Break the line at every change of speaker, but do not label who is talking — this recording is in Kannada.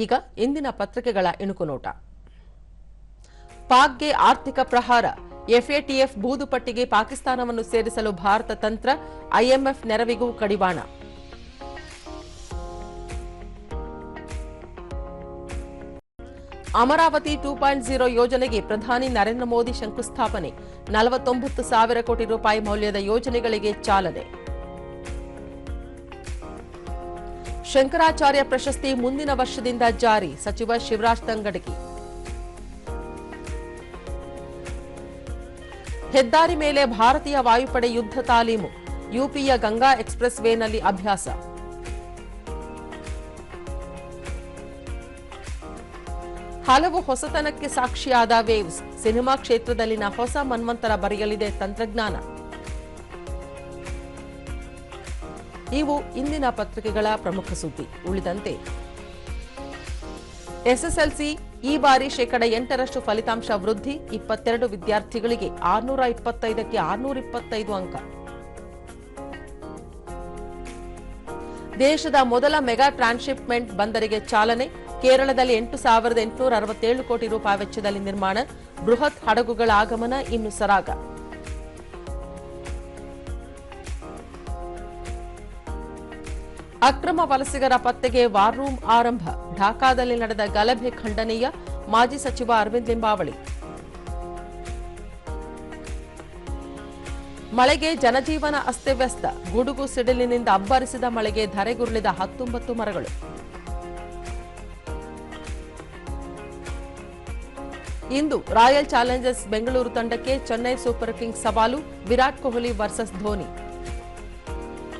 ಈಗ ಇಂದಿನ ಪತ್ರಿಕೆಗಳ ಇಣುಕುನೋಟ ಪಾಕ್ಗೆ ಆರ್ಥಿಕ ಪ್ರಹಾರ, ಎಫ್ಎಟಿಎಫ್ ಬೂದುಪಟ್ಟಿಗೆ ಪಾಕಿಸ್ತಾನವನ್ನು ಸೇರಿಸಲು ಭಾರತ ತಂತ್ರ, ಐಎಂಎಫ್ ನೆರವಿಗೂ ಕಡಿವಾಣ. ಅಮರಾವತಿ ಟೂ ಪಾಯಿಂಟ್ ಜೀರೋ ಯೋಜನೆಗೆ ಪ್ರಧಾನಿ ನರೇಂದ್ರ ಮೋದಿ ಶಂಕುಸ್ಥಾಪನೆ, ನಲವತ್ತೊಂಬತ್ತು ಸಾವಿರ ಕೋಟಿ ರೂಪಾಯಿ ಮೌಲ್ಯದ ಯೋಜನೆಗಳಿಗೆ ಚಾಲನೆ. ಶಂಕರಾಚಾರ್ಯ ಪ್ರಶಸ್ತಿ ಮುಂದಿನ ವರ್ಷದಿಂದ ಜಾರಿ. ಸಚಿವ ಶಿವರಾಜ್ ತಂಗಡಗಿ. ಹೆದ್ದಾರಿ ಮೇಲೆ ಭಾರತೀಯ ವಾಯುಪಡೆ ಯುದ್ಧ ತಾಲೀಮು. ಯುಪಿಯ ಗಂಗಾ ಎಕ್ಸ್ಪ್ರೆಸ್ ವೇನಲ್ಲಿ ಅಭ್ಯಾಸ. ಹಲವು ಹೊಸತನಕ್ಕೆ ಸಾಕ್ಷಿಯಾದ ವೇವ್ಸ್. ಸಿನಿಮಾ ಕ್ಷೇತ್ರದಲ್ಲಿನ ಹೊಸ ಮನ್ವಂತರ ಬರೆಯಲಿದೆ ತಂತ್ರಜ್ಞಾನ. ಇವು ಇಂದಿನ ಪತ್ರಿಕೆಗಳ ಪ್ರಮುಖ ಸುದ್ದಿ. ಉಳಿದಂತೆ, ಎಸ್ಎಸ್ಎಲ್ಸಿ ಈ ಬಾರಿ ಶೇಕಡ ಎಂಟರಷ್ಟು ಫಲಿತಾಂಶ ವೃದ್ಧಿ, ಇಪ್ಪತ್ತೆರಡು ವಿದ್ಯಾರ್ಥಿಗಳಿಗೆ ಆರ್ನೂರ ಇಪ್ಪತ್ತೈದಕ್ಕೆ ಆರ್ನೂರ ಇಪ್ಪತ್ತೈದು ಅಂಕ. ದೇಶದ ಮೊದಲ ಮೆಗಾ ಟ್ರಾನ್ಶಿಪ್ಮೆಂಟ್ ಬಂದರಿಗೆ ಚಾಲನೆ, ಕೇರಳದಲ್ಲಿ ಎಂಟು ಸಾವಿರದ ಎಂಟುನೂರ ಅರವತ್ತೇಳು ಕೋಟಿ ರೂಪಾಯಿ ವೆಚ್ಚದಲ್ಲಿ ನಿರ್ಮಾಣ, ಬೃಹತ್ ಹಡಗುಗಳ ಆಗಮನ ಇನ್ನು ಸರಾಗ. ಅಕ್ರಮ ವಲಸಿಗರ ಪತ್ತೆಗೆ ವಾರ್ ರೂಮ್ ಆರಂಭ. ಢಾಕಾದಲ್ಲಿ ನಡೆದ ಗಲಭೆ ಖಂಡನೀಯ. ಮಾಜಿ ಸಚಿವ ಅರವಿಂದ್ ಲಿಂಬಾವಳಿ. ಮಳೆಗೆ ಜನಜೀವನ ಅಸ್ತವ್ಯಸ್ತ. ಗುಡುಗು ಸಿಡಿಲಿನಿಂದ ಅಬ್ಬರಿಸಿದ ಮಳೆಗೆ ಧರೆಗುರುಳಿದ ಹತ್ತೊಂಬತ್ತು ಮರಗಳು. ಇಂದು ರಾಯಲ್ ಚಾಲೆಂಜರ್ಸ್ ಬೆಂಗಳೂರು ತಂಡಕ್ಕೆ ಚೆನ್ನೈ ಸೂಪರ್ ಕಿಂಗ್ಸ್ ಸವಾಲು. ವಿರಾಟ್ ಕೊಹ್ಲಿ ವರ್ಸಸ್ ಧೋನಿ.